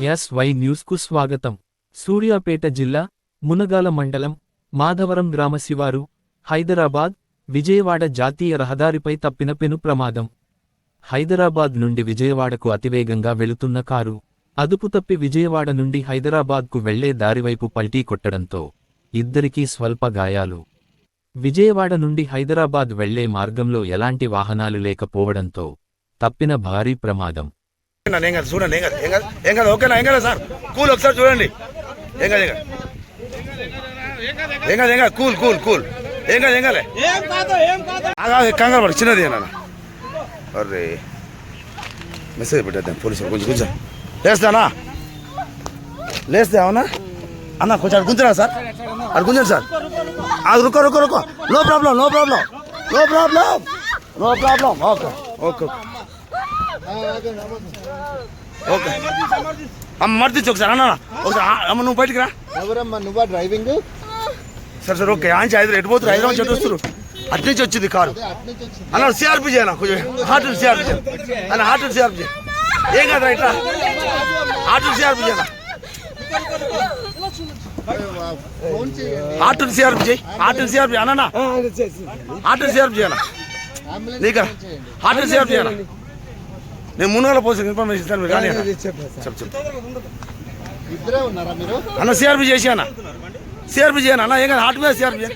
Yes why న్యూస్కు స్వాగతం. సూర్యాపేట జిల్లా మునగాల మండలం మాధవరం గ్రామ శివారు హైదరాబాద్ విజయవాడ జాతీయ రహదారిపై తప్పిన పెను ప్రమాదం. హైదరాబాద్ నుండి విజయవాడకు అతివేగంగా వెళుతున్న కారు అదుపు తప్పి విజయవాడ నుండి హైదరాబాద్కు వెళ్ళే దారివైపు పల్టీ కొట్టడంతో ఇద్దరికీ స్వల్ప గాయాలు. విజయవాడ నుండి హైదరాబాద్ వెళ్ళే మార్గంలో ఎలాంటి వాహనాలు లేకపోవడంతో తప్పిన భారీ ప్రమాదం. ఏం కాదు చూడండి ఏం కాదు ఏం కాదు ఏం కాదు ఓకేనా ఏం కాదు సార్ కూల్ ఒకసారి చూడండి. ఏం కాదు ఏం కాదు. ఏం కాదు ఏం కాదు కూల్ కూల్ కూల్. ఏం కాదు ఏం కాలే కంగారు పడు చిన్నది నాన్న? అరే మెసేజ్ పెట్టేద్దాం పోలీసు కొంచెం కొంచెం లేస్తానా? లేస్తే అవునా అన్న కొంచెం గుంజరా సార్? గుంజండి సార్. అది రుకో రుకో రుకో no problem no problem no problem no problem okay okay okay. అమ్మ మర్దిచ్చు ఒకసారి అన్న ఒకసారి అమ్మ నువ్వు బయటికి రా. ఎవరమ్మా నువ్వా డ్రైవింగ్? సరే సరే ఓకే. ఆంచి హైదరాబాద్ ఎటు పోతున్నారు హైదరాబాద్ చెట్టు వస్తారు? అటు నుంచి వచ్చింది కారు. అన్న సిఆర్పి చేయనా కొంచెం. హార్ట్ సిఆర్పి చేయ. అన్న హార్ట్ సిఆర్పి చేయ. ఏం కాదు ఇట్లా. హార్ట్ సిఆర్పి చేయనా హార్ట్ సిఆర్పి చేయి హార్ట్ సిఆర్పి అన్న హార్ట్ సిఆర్పి చేయనా అంబులెన్స్ నీకా హార్ట్ సిఆర్పి చేయనా నేను మునుగోల పోసి ఇన్ఫర్మేషన్ ఇస్తాను మీరు కానీ అన్న. చెప్పు చెప్పు. ఇద్దరే ఉన్నారా మీరు? అన్న సిఆర్పి చేసి అన్న. సిఆర్పి చేయను అన్న. ఏం కాదు హార్ట్ మీద సిఆర్పి చేయ.